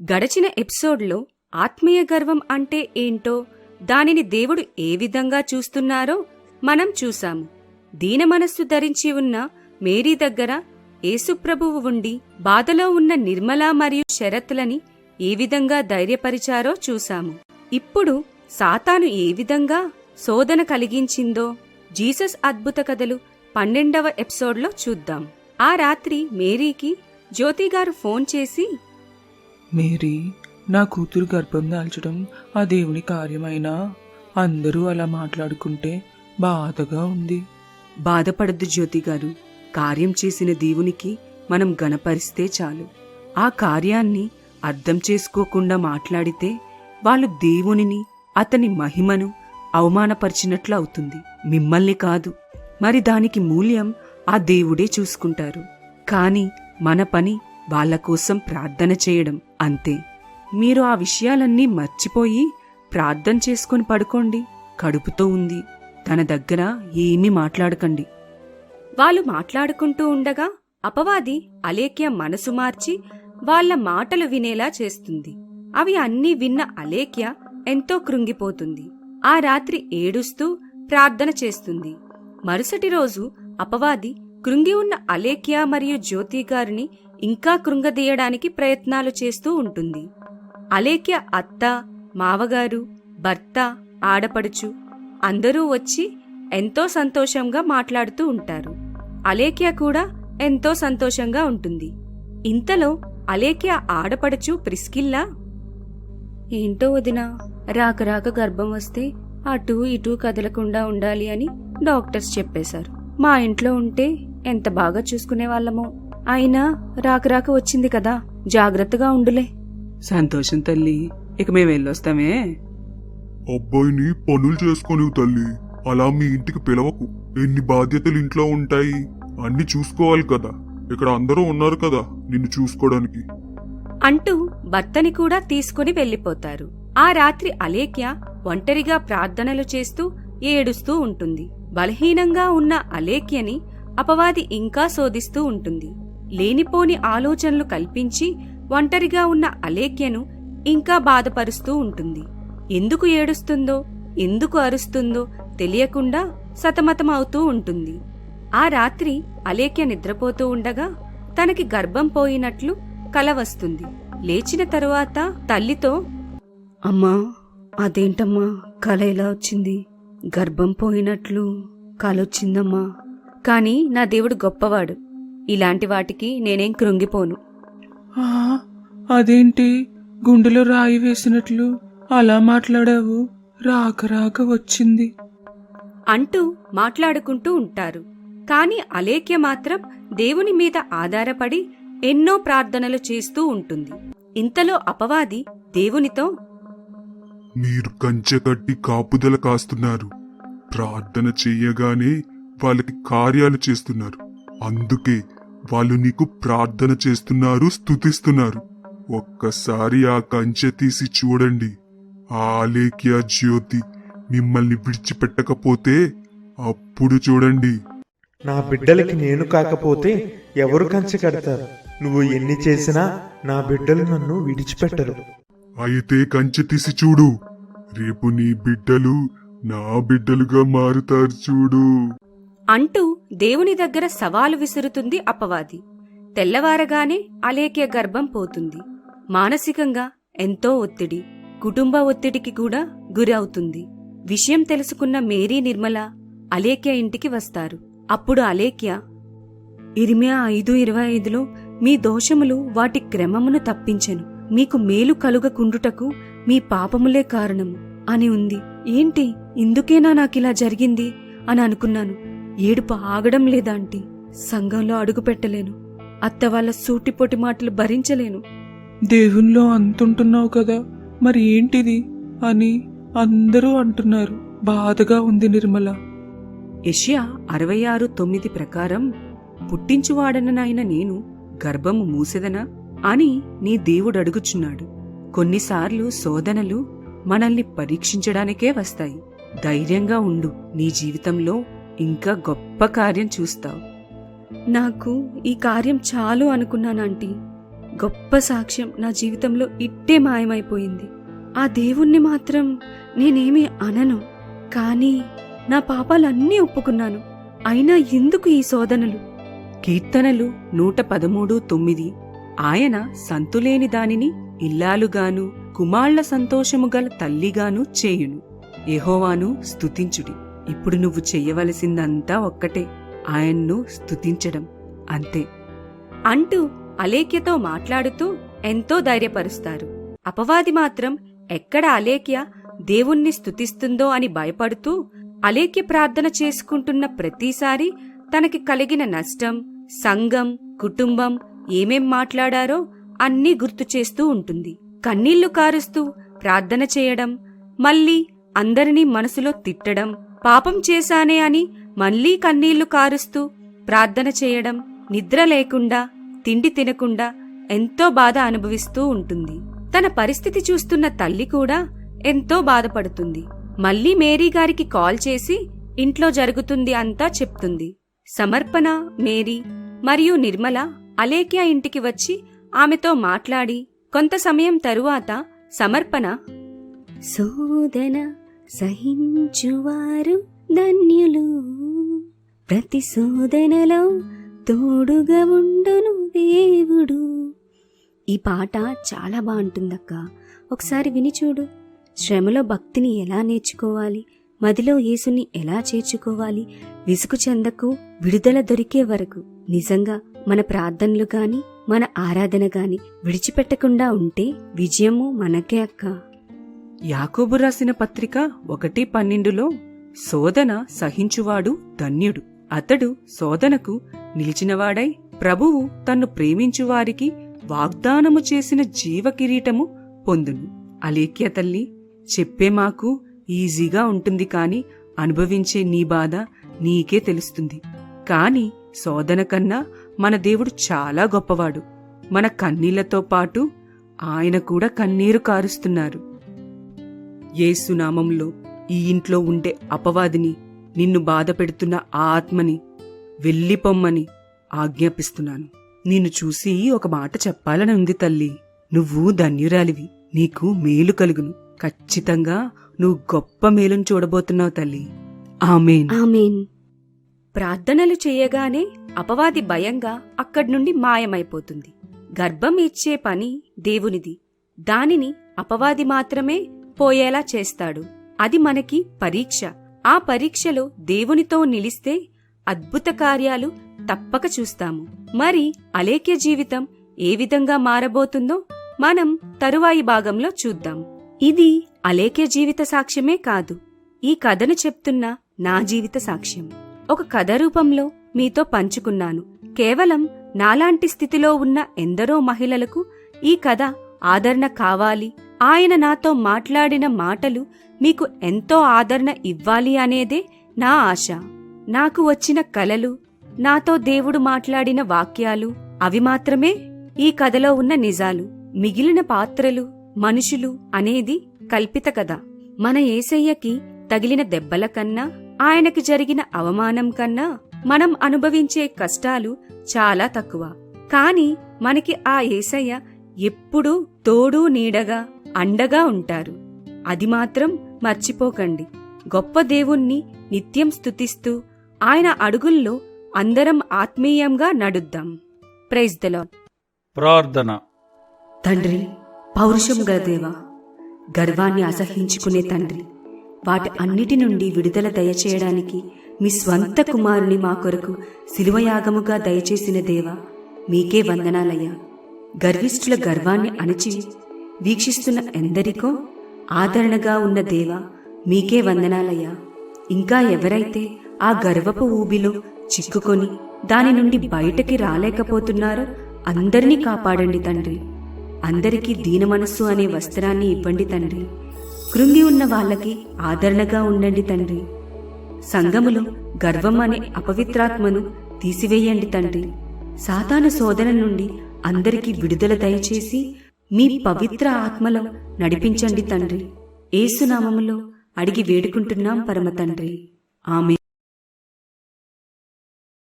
గడచిన ఎపిసోడ్లో ఆత్మీయ గర్వం అంటే ఏంటో దానిని దేవుడు ఏ విధంగా చూస్తున్నారో మనం చూశాము. దీన మనస్సు ధరించి ఉన్న మేరీ దగ్గర యేసుప్రభువు ఉండి బాధలో ఉన్న నిర్మల మరియు శరత్లని ఏ విధంగా ధైర్యపరిచారో చూశాము. ఇప్పుడు సాతాను ఏ విధంగా శోధన కలిగించిందో జీసస్ అద్భుత కథలు పన్నెండవ ఎపిసోడ్లో చూద్దాం. ఆ రాత్రి మేరీకి జ్యోతిగారు ఫోన్ చేసి మేరీ నా కూతురు గర్భం దాల్చడం ఆ దేవుని కార్యమైనా? అందరూ అలా మాట్లాడుకుంటే బాధగా ఉంది. బాధపడద్దు జ్యోతి గారు. కార్యం చేసిన దేవునికి మనం గణపరిస్తే చాలు. ఆ కార్యాన్ని అర్థం చేసుకోకుండా మాట్లాడితే వాళ్ళు దేవునిని అతని మహిమను అవమానపరిచినట్లు అవుతుంది. మిమ్మల్ని కాదు మరి దానికి మూల్యం ఆ దేవుడే చూసుకుంటారు. కాని మన పని వాళ్ళ కోసం ప్రార్థన చేయడం అంతే. మీరు ఆ విషయాలన్నీ మర్చిపోయి ప్రార్థన చేసుకొని పడుకోండి. కడుపుతో ఉంది. తన దగ్గర ఏమీ మాట్లాడకండి. వాళ్ళు మాట్లాడుకుంటూ ఉండగా అపవాది అలేఖ్య మనసు మార్చి వాళ్ళ మాటలు వినేలా చేస్తుంది. అవి అన్నీ విన్న అలేఖ్య ఎంతో కృంగిపోతుంది. ఆ రాత్రి ఏడుస్తూ ప్రార్థన చేస్తుంది. మరుసటి రోజు అపవాది కృంగి ఉన్న అలేఖ్య మరియు జ్యోతి గారిని ఇంకా కృంగదీయడానికి ప్రయత్నాలు చేస్తూ ఉంటుంది. అలేఖ్య అత్త మావగారు భర్త ఆడపడుచు అందరూ వచ్చి ఎంతో సంతోషంగా మాట్లాడుతూ ఉంటారు. అలేఖ్య కూడా ఎంతో సంతోషంగా ఉంటుంది. ఇంతలో అలేఖ్య ఆడపడుచు ప్రిస్కిల్లా ఏంటో వదినా రాక రాక గర్భం వస్తే అటు ఇటు కదలకుండా ఉండాలి అని డాక్టర్స్ చెప్పేశారు. మా ఇంట్లో ఉంటే ఎంత బాగా చూసుకునే వాళ్ళమో అయినా రాక రాక వచ్చింది కదా. జాగ్రత్తగా ఉండులే. సంతోషం తల్లి. ఇక మేము వెళ్ళొస్తామే. అబ్బాయిని పనులు చేసుకొనివు తల్లి. అలా మీ ఇంటికి పిలవకు. ఎన్ని బాధ్యతలు ఇంట్లో ఉంటాయి. అన్ని చూసుకోవాలి కదా. ఇక్కడ అందరూ ఉన్నారు కదా నిన్ను చూసుకోవడానికి. అంటూ భర్తని కూడా తీసుకుని వెళ్ళిపోతారు ఆ రాత్రి అలేఖ్య ఒంటరిగా ప్రార్థనలు చేస్తూ ఏడుస్తూ ఉంటుంది. బలహీనంగా ఉన్న అలేఖ్యని అపవాది ఇంకా శోధిస్తూ ఉంటుంది. లేనిపోని ఆలోచనలు కల్పించి ఒంటరిగా ఉన్న అలేఖ్యను ఇంకా బాధపరుస్తూ ఉంటుంది. ఎందుకు ఏడుస్తుందో ఎందుకు అరుస్తుందో తెలియకుండా సతమతం అవుతూ ఉంటుంది. ఆ రాత్రి అలేఖ్య నిద్రపోతూ ఉండగా తనకి గర్భం పోయినట్లు కల వస్తుంది. లేచిన తరువాత తల్లితో అమ్మా అదేంటమ్మా కల ఎలా వచ్చింది? గర్భం పోయినట్లు కలొచ్చిందమ్మా. కాని నా దేవుడు గొప్పవాడు. ఇలాంటి వాటికి నేనేం కృంగిపోను. ఆ, అదేంటి? గుండెలో రాయి వేసినట్లు అలా మాట్లాడావు? రాక రాక వచ్చింది. అంటూ మాట్లాడుకుంటూ ఉంటారు. కాని అలేఖ్య మాత్రం దేవుని మీద ఆధారపడి ఎన్నో ప్రార్థనలు చేస్తూ ఉంటుంది. ఇంతలో అపవాది దేవునితో మీరు కంచె కట్టి కాపుదల కాస్తున్నారు. ప్రార్థన చెయ్యగానే వాళ్ళకి కార్యాలు చేస్తున్నారు. అందుకే వాళ్ళు నీకు ప్రార్థన చేస్తున్నారు స్తుతిస్తున్నారు. ఒక్కసారి ఆ కంచె తీసి చూడండి. ఆ ఆలేఖ్య జ్యోతి మిమ్మల్ని విడిచిపెట్టకపోతే అప్పుడు చూడండి. నా బిడ్డలకి నేను కాకపోతే ఎవరు కంచె కడతారు? నువ్వు ఎన్ని చేసినా నా బిడ్డలు నన్ను విడిచిపెట్టరు. అయితే కంచె తీసి చూడు. రేపు నీ బిడ్డలు నా బిడ్డలుగా మారుతారు చూడు. అంటూ దేవుని దగ్గర సవాలు విసురుతుంది అపవాది. తెల్లవారగానే అలేఖ్య గర్భం పోతుంది. మానసికంగా ఎంతో ఒత్తిడి కుటుంబ ఒత్తిడికి కూడా గురి అవుతుంది విషయం తెలుసుకున్న మేరీ నిర్మల అలేఖ్య ఇంటికి వస్తారు. అప్పుడు అలేఖ్య ఇరిమియా ఐదు ఇరవై ఐదులో మీ దోషములు వాటి క్రమమును తప్పించెను. మీకు మేలు కలుగకుండుటకు మీ పాపములే కారణము అని ఉంది. ఏంటి? ఇందుకేనా నాకిలా జరిగింది? అని అనుకున్నాను. ఏడుపు ఆగడం లేదా ఆంటీ. సంఘంలో అడుగు పెట్టలేను. అత్త వాళ్ళ సూటిపోటి మాటలు భరించలేను. దేవునిలో అంతుంటున్నావు కదా మరి ఏంటిది అని అందరూ అంటున్నారు. బాధగా ఉంది నిర్మల. యెషయా అరవై ఆరు తొమ్మిది ప్రకారం పుట్టించువాడననైన నేను గర్భము మూసెదనా? అని నీ దేవుడు అడుగుచున్నాడు. కొన్నిసార్లు శోధనలు మనల్ని పరీక్షించడానికే వస్తాయి. ధైర్యంగా ఉండు నీ జీవితంలో ఇంకా గొప్ప కార్యం చూస్తావు. నాకు ఈ కార్యం చాలు అనుకున్నానంటీ గొప్ప సాక్ష్యం నా జీవితంలో ఇట్టే మాయమైపోయింది. ఆ దేవుణ్ణి మాత్రం నేనేమీ అనను కానీ నా పాపాలన్నీ ఒప్పుకున్నాను. అయినా ఎందుకు ఈ శోధనలు? కీర్తనలు నూట పదమూడు తొమ్మిది. ఆయన సంతులేని దానిని ఇల్లాలుగాను కుమాళ్ళ సంతోషము గల తల్లిగాను చేయును. యెహోవాను స్తుతించుడి. ఇప్పుడు నువ్వు చెయ్యవలసిందంతా ఒక్కటే ఆయన్ను స్తుతించడం అంతే. అంటూ అలేఖ్యతో మాట్లాడుతూ ఎంతో ధైర్యపరుస్తారు. అపవాది మాత్రం ఎక్కడ అలేఖ్య దేవుణ్ణి స్తుతిస్తుందో అని భయపడుతూ అలేఖ్య ప్రార్థన చేసుకుంటున్న ప్రతిసారి తనకి కలిగిన నష్టం సంఘం కుటుంబం ఏమేం మాట్లాడారో అన్నీ గుర్తు చేస్తూ ఉంటుంది. కన్నీళ్ళు కారుస్తూ ప్రార్థన చేయడం మళ్ళీ అందరినీ మనసులో తిట్టడం పాపం చేశానే అని మళ్ళీ కన్నీళ్ళు కారుస్తూ ప్రార్థన చేయడం నిద్ర లేకుండా తిండి తినకుండా ఎంతో బాధ అనుభవిస్తూ ఉంటుంది. తన పరిస్థితి చూస్తున్న తల్లి కూడా ఎంతో బాధపడుతుంది. మళ్ళీ మేరీ గారికి కాల్ చేసి ఇంట్లో జరుగుతుంది అంతా చెప్తుంది. సమర్పణ మేరీ మరియు నిర్మల అలేఖ్య ఇంటికి వచ్చి ఆమెతో మాట్లాడి కొంత సమయం తరువాత సమర్పణ సోదన సహించువారు ధన్యులు. ప్రతి శోధనలో తోడుగా ఉండును దేవుడు. ఈ పాట చాలా బాగుంటుందక్క. ఒకసారి విని చూడు. శ్రమలో భక్తిని ఎలా నేర్చుకోవాలి? మదిలో యేసుని ఎలా చేర్చుకోవాలి? విసుగు చెందకు విడుదల దొరికే వరకు. నిజంగా మన ప్రార్థనలు గాని మన ఆరాధన గాని విడిచిపెట్టకుండా ఉంటే విజయము మనకే అక్క. యాకోబు రాసిన పత్రిక ఒకటి పన్నెండులో శోధన సహించువాడు ధన్యుడు. అతడు శోధనకు నిలిచినవాడై ప్రభువు తన్ను ప్రేమించువారికి వాగ్దానము చేసిన జీవకిరీటము పొందును. అలేఖ్య తల్లి చెప్పే మాకు ఈజీగా ఉంటుంది కాని అనుభవించే నీ బాధ నీకే తెలుస్తుంది. కాని శోధన కన్నా మన దేవుడు చాలా గొప్పవాడు. మన కన్నీళ్ళతో పాటు ఆయన కూడా కన్నీరు కారుస్తున్నారు. ఏసునామంలో ఈ ఇంట్లో ఉండే అపవాదిని నిన్ను బాధ పెడుతున్న ఆ ఆత్మని వెళ్ళిపొమ్మని ఆజ్ఞాపిస్తున్నాను. నిన్ను చూసి ఒక మాట చెప్పాలని ఉంది తల్లి. నువ్వు ధన్యురాలివి. నీకు మేలు కలుగును. ఖచ్చితంగా నువ్వు గొప్ప మేలును చూడబోతున్నావు తల్లి. ఆమెన్. ఆమెన్. ప్రార్థనలు చేయగానే అపవాది భయంగా అక్కడి నుండి మాయమైపోతుంది. గర్భం ఇచ్చే పని దేవునిది. దానిని అపవాది మాత్రమే పోయేలా చేస్తాడు. అది మనకి పరీక్ష. ఆ పరీక్షలో దేవునితో నిలిస్తే అద్భుత కార్యాలు తప్పక చూస్తాము. మరి అలేఖ్య జీవితం ఏ విధంగా మారబోతుందో మనం తరువాయి భాగంలో చూద్దాం. ఇది అలేఖ్య జీవిత సాక్ష్యమే కాదు. ఈ కథను చెప్తున్న నా జీవిత సాక్ష్యం. ఒక కథ రూపంలో మీతో పంచుకున్నాను. కేవలం నాలాంటి స్థితిలో ఉన్న ఎందరో మహిళలకు ఈ కథ ఆదరణ కావాలి ఆయన నాతో మాట్లాడిన మాటలు మీకు ఎంతో ఆదరణ ఇవ్వాలి అనేదే నా ఆశ. నాకు వచ్చిన కలలు నాతో దేవుడు మాట్లాడిన వాక్యాలు అవి మాత్రమే ఈ కథలో ఉన్న నిజాలు. మిగిలిన పాత్రలు మనుషులు అనేది కల్పిత కథ. మన ఏసయ్యకి తగిలిన దెబ్బల కన్నా ఆయనకి జరిగిన అవమానం కన్నా మనం అనుభవించే కష్టాలు చాలా తక్కువ. కాని మనకి ఆ ఏసయ్య ఎప్పుడూ తోడూ నీడగా అండగా ఉంటారు. అది మాత్రం మర్చిపోకండి. గొప్ప దేవుణ్ణి నిత్యం స్తుతిస్తూ ఆయన అడుగుల్లో అందరం ఆత్మీయంగా నడుద్దాం. ప్రైజ్ ప్రార్థన. తండ్రి పౌరుషం గల దేవా గర్వాన్ని అసహించుకునే తండ్రి వాటి అన్నిటి నుండి విడుదల దయచేయడానికి మీ స్వంత కుమారుని మా కొరకు శిలువయాగముగా దయచేసిన దేవా మీకే వందనాలయ్యా. గర్విష్ఠుల గర్వాన్ని అణిచి వీక్షిస్తున్న ఎందరికో ఆదరణగా ఉన్న దేవ మీకే వందనాలయ్యా. ఇంకా ఎవరైతే ఆ గర్వపు ఊబిలో చిక్కుకొని దాని నుండి బయటకి రాలేకపోతున్నారో అందరినీ కాపాడండి తండ్రి. అందరికీ దీన మనస్సు అనే వస్త్రాన్ని ఇవ్వండి తండ్రి. కృంగి ఉన్న వాళ్ళకి ఆదరణగా ఉండండి తండ్రి. సంఘములో గర్వం అనే అపవిత్రాత్మను తీసివేయండి తండ్రి. సాతాను శోధన నుండి అందరికీ విడుదల దయచేసి మీ పవిత్ర ఆత్మలో నడిపించండి తండ్రి. ఏసునామములో అడిగి వేడుకుంటున్నాం పరమ తండ్రి ఆమె